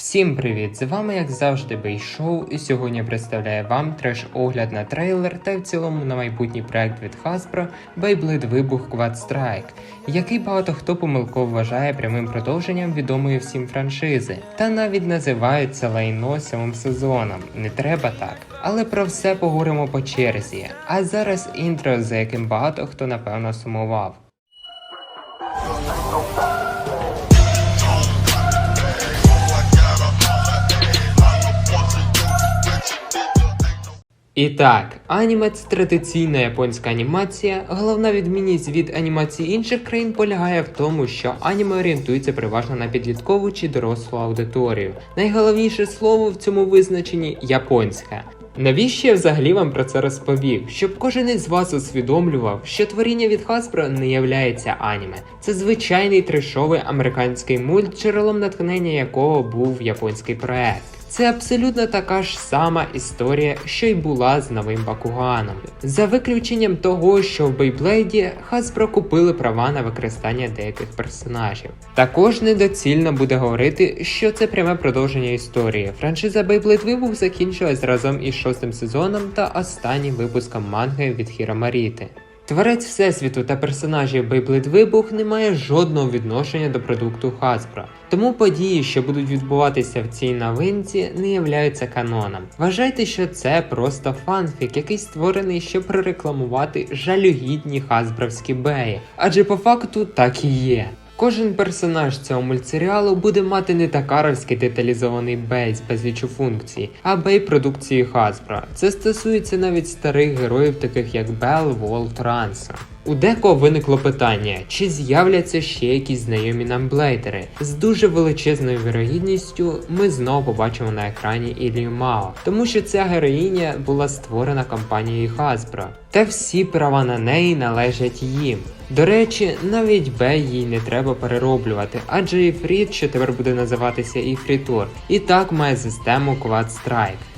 Всім привіт! З вами, як завжди, Бейшоу, і сьогодні представляю вам треш-огляд на трейлер та в цілому на майбутній проект від Hasbro Beyblade Вибух Quad Strike, який багато хто помилково вважає прямим продовженням відомої всім франшизи, та навіть називають це лайно сьомим сезоном. Не треба так. Але про все поговоримо по черзі. А зараз інтро, за яким багато хто напевно сумував. І так, аніме це традиційна японська анімація. Головна відмінність від анімації інших країн полягає в тому, що аніме орієнтується переважно на підліткову чи дорослу аудиторію. Найголовніше слово в цьому визначенні японське. Навіщо я взагалі вам про це розповів? Щоб кожен із вас усвідомлював, що творіння від Hasbro не являється аніме. Це звичайний трешовий американський мульт, джерелом натхнення якого був японський проект. Це абсолютно така ж сама історія, що й була з новим Бакуганом. За виключенням того, що в Бейблейді Hasbro купили права на використання деяких персонажів. Також недоцільно буде говорити, що це пряме продовження історії. Франшиза Beyblade Вибух закінчилась разом із шостим сезоном та останнім випуском манги від Хіромаріти. Творець Всесвіту та персонажів Beyblade Вибух не має жодного відношення до продукту Hasbro, тому події, що будуть відбуватися в цій новинці, не являються каноном. Вважайте, що це просто фанфік, який створений, щоб прорекламувати жалюгідні хасбровські беї, адже по факту так і є. Кожен персонаж цього мультсеріалу буде мати не такаровський деталізований бейс без безлічу функцій, а бей продукції Hasbro. Це стосується навіть старих героїв, таких як Бел, Волт, Ранса. У декого виникло питання, чи з'являться ще якісь знайомі нам блейдери. З дуже величезною вірогідністю ми знову побачимо на екрані Ілію Мао, тому що ця героїня була створена компанією Hasbro, та всі права на неї належать їм. До речі, навіть Бей їй не треба перероблювати, адже Іфріт, що тепер буде називатися Іфрітор, і так має систему Quad Strike.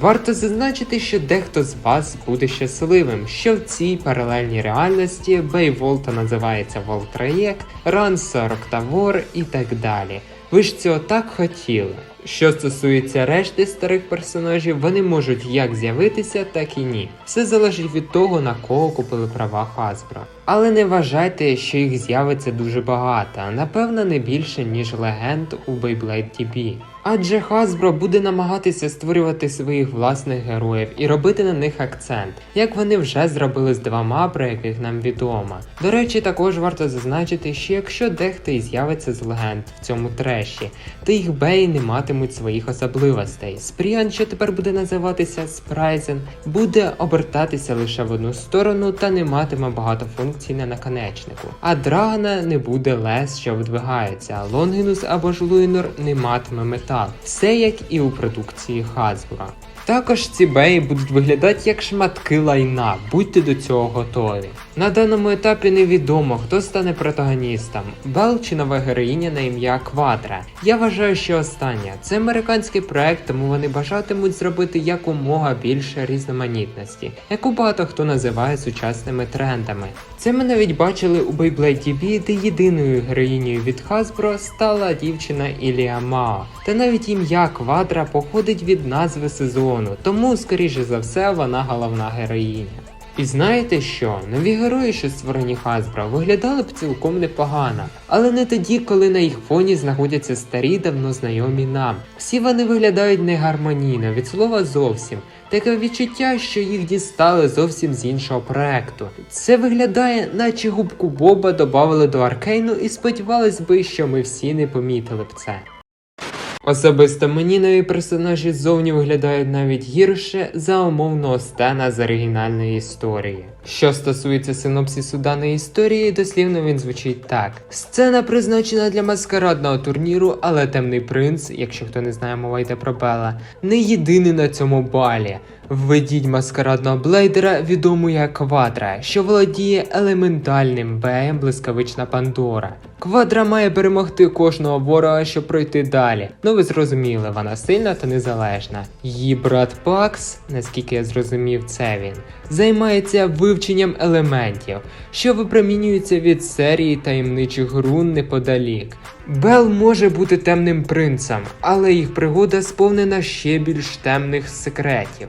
Варто зазначити, що дехто з вас буде щасливим, що в цій паралельній реальності Бейволта називається Волтраєк, Ранса Роктавор і так далі. Ви ж цього так хотіли. Що стосується решти старих персонажів, вони можуть як з'явитися, так і ні. Все залежить від того, на кого купили права Hasbro. Але не вважайте, що їх з'явиться дуже багато, напевно, не більше, ніж легенд у Beyblade TB. Адже Hasbro буде намагатися створювати своїх власних героїв і робити на них акцент, як вони вже зробили з двома, про яких нам відомо. До речі, також варто зазначити, що якщо дехто і з'явиться з легенд в цьому треші, то їх беї не матимуть своїх особливостей. Спріан, що тепер буде називатися Спрайзен, буде обертатися лише в одну сторону та не матиме багато функцій на наконечнику. А Драгона не буде лес, що видвигається, а Лонгінус або ж Луїнор не матиме метал. Все як і у продукції Hasbro. Також ці беї будуть виглядати як шматки лайна, будьте до цього готові. На даному етапі невідомо, хто стане протагоністом, Бел чи нова героїня на ім'я Квадра. Я вважаю, що остання. Це американський проект, тому вони бажатимуть зробити якомога більше різноманітності, яку багато хто називає сучасними трендами. Це ми навіть бачили у Beyblade TV, де єдиною героїнею від Hasbro стала дівчина Ілія Мао. Та навіть ім'я Квадра походить від назви сезону, тому, скоріше за все, вона головна героїня. І знаєте що? Нові герої, що створені Hasbro, виглядали б цілком непогано, але не тоді, коли на їх фоні знаходяться старі, давно знайомі нам. Всі вони виглядають негармонійно, від слова зовсім. Таке відчуття, що їх дістали зовсім з іншого проекту. Це виглядає, наче губку Боба додали до Аркейну і сподівались би, що ми всі не помітили б це. Особисто мені нові персонажі ззовні виглядають навіть гірше за умовного стена з оригінальної історії. Що стосується синопсису даної історії, дослівно він звучить так: сцена призначена для маскарадного турніру, але темний принц, якщо хто не знає, мова йде про Бела, не єдиний на цьому балі. Введіть маскарадного блейдера, відому як Квадра, що володіє елементальним беєм блискавична Пандора. Квадра має перемогти кожного ворога, щоб пройти далі. Ну ви зрозуміли, вона сильна та незалежна. Її брат Пакс, наскільки я зрозумів, це він, займається вивченням елементів, що випромінюються від серії таємничих рун неподалік. Бел може бути темним принцем, але їх пригода сповнена ще більш темних секретів.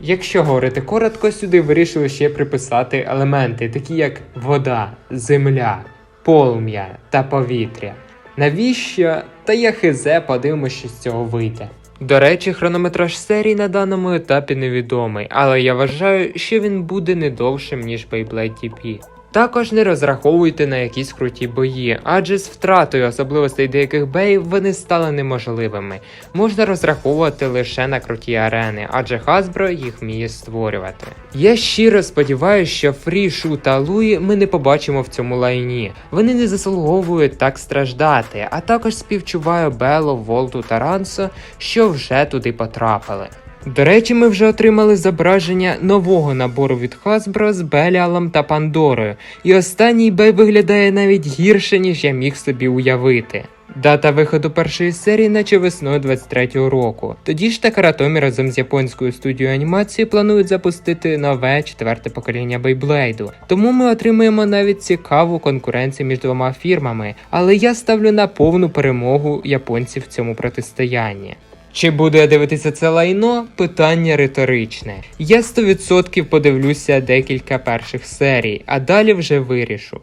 Якщо говорити коротко, сюди вирішили ще приписати елементи, такі як вода, земля, полум'я та повітря. Навіщо? Та я хизе, подивимося, що з цього вийде. До речі, хронометраж серії на даному етапі невідомий, але я вважаю, що він буде не довшим, ніж Beyblade TP. Також не розраховуйте на якісь круті бої, адже з втратою особливостей деяких беїв вони стали неможливими. Можна розраховувати лише на круті арени, адже Hasbro їх вміє створювати. Я щиро сподіваюся, що Фрі, та Луї ми не побачимо в цьому лайні. Вони не заслуговують так страждати, а також співчуваю Бело, Волту та Рансо, що вже туди потрапили. До речі, ми вже отримали зображення нового набору від Hasbro з Беліалом та Пандорою, і останній бей виглядає навіть гірше, ніж я міг собі уявити. Дата виходу першої серії, наче весною 23-го року. Тоді ж Такаратомі разом з японською студією анімації планують запустити нове четверте покоління Бейблейду. Тому ми отримуємо навіть цікаву конкуренцію між двома фірмами, але я ставлю на повну перемогу японців в цьому протистоянні. Чи буду я дивитися це лайно? Питання риторичне. Я 100% подивлюся декілька перших серій, а далі вже вирішу.